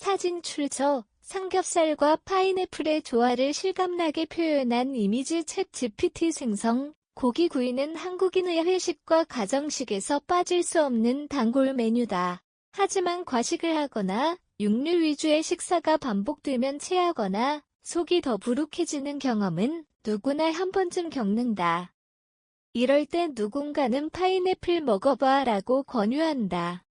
사진 출처 삼겹살과 파인애플의 조화를 실감나게 표현한 이미지 챗 GPT 생성 고기 구이는 한국인의 회식과 가정식에서 빠질 수 없는 단골 메뉴다. 하지만 과식을 하거나 육류 위주의 식사가 반복되면 체하거나 속이 더부룩해지는 경험은 누구나 한 번쯤 겪는다. 이럴 때 누군가는 파인애플 먹어봐 라고 권유한다.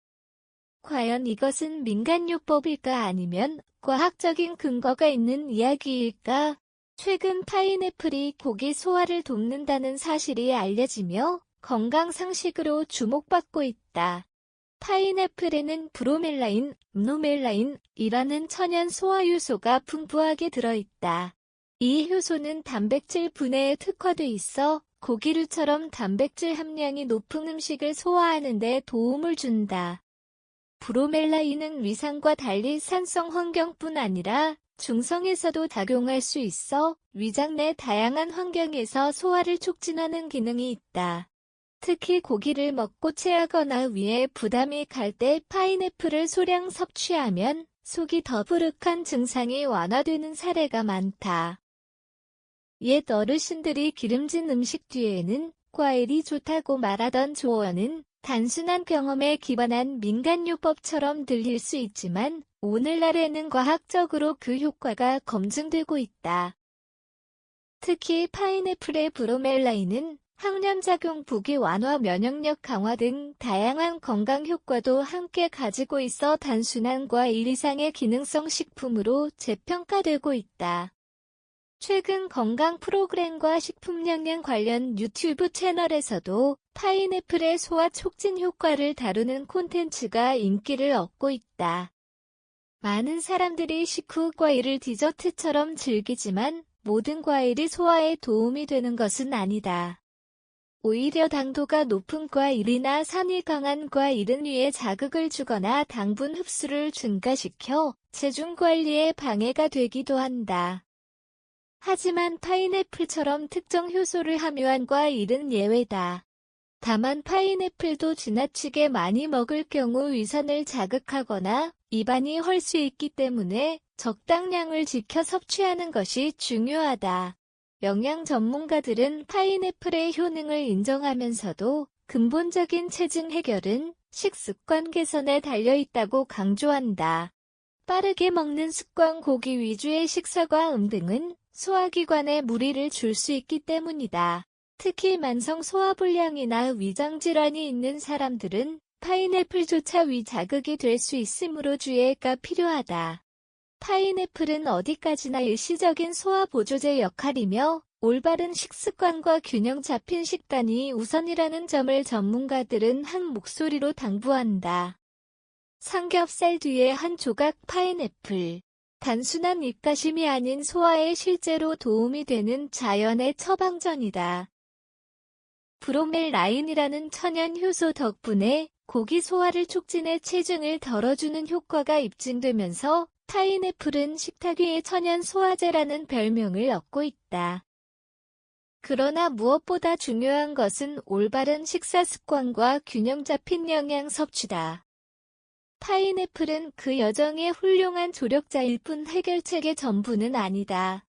과연 이것은 민간요법일까 아니면 과학적인 근거가 있는 이야기일까? 최근 파인애플이 고기 소화를 돕는다는 사실이 알려지며 건강 상식으로 주목받고 있다. 파인애플에는 브로멜라인, 음노멜라인이라는 천연 소화 효소가 풍부하게 들어있다. 이 효소는 단백질 분해에 특화돼 있어 고기류처럼 단백질 함량이 높은 음식을 소화하는 데 도움을 준다. 브로멜라인은 위산과 달리 산성 환경뿐 아니라 중성에서도 작용할 수 있어 위장 내 다양한 환경에서 소화를 촉진하는 기능이 있다. 특히 고기를 먹고 체하거나 위에 부담이 갈 때 파인애플을 소량 섭취하면 속이 더부룩한 증상이 완화되는 사례가 많다. 옛 어르신들이 기름진 음식 뒤에는 과일이 좋다고 말하던 조언은 단순한 경험에 기반한 민간요법처럼 들릴 수 있지만 오늘날에는 과학적으로 그 효과가 검증되고 있다. 특히 파인애플의 브로멜라인은 항염작용 부기 완화 면역력 강화 등 다양한 건강 효과도 함께 가지고 있어 단순한 과일 이상의 기능성 식품으로 재평가되고 있다. 최근 건강 프로그램과 식품 영양 관련 유튜브 채널에서도 파인애플의 소화 촉진 효과를 다루는 콘텐츠가 인기를 얻고 있다. 많은 사람들이 식후 과일을 디저트처럼 즐기지만 모든 과일이 소화에 도움이 되는 것은 아니다. 오히려 당도가 높은 과일이나 산이 강한 과일은 위에 자극을 주거나 당분 흡수를 증가시켜 체중 관리에 방해가 되기도 한다. 하지만 파인애플처럼 특정 효소를 함유한 과일은 예외다. 다만 파인애플도 지나치게 많이 먹을 경우 위산을 자극하거나 입안이 헐 수 있기 때문에 적당량을 지켜 섭취하는 것이 중요하다. 영양 전문가들은 파인애플의 효능을 인정하면서도 근본적인 체증 해결은 식습관 개선에 달려있다고 강조한다. 빠르게 먹는 습관 고기 위주의 식사과 음 등은 소화기관에 무리를 줄 수 있기 때문이다. 특히 만성 소화불량이나 위장질환이 있는 사람들은 파인애플조차 위자극이 될 수 있으므로 주의가 필요하다. 파인애플은 어디까지나 일시적인 소화보조제 역할이며 올바른 식습관과 균형 잡힌 식단이 우선이라는 점을 전문가들은 한 목소리로 당부한다. 삼겹살 뒤에 한 조각 파인애플. 단순한 입가심이 아닌 소화에 실제로 도움이 되는 자연의 처방전이다. 브로멜 라인이라는 천연 효소 덕분에 고기 소화를 촉진해 체중을 덜어주는 효과가 입증되면서 파인애플은 식탁 위의 천연 소화제라는 별명을 얻고 있다. 그러나 무엇보다 중요한 것은 올바른 식사 습관과 균형 잡힌 영양 섭취다. 파인애플은 그 여정의 훌륭한 조력자일 뿐 해결책의 전부는 아니다.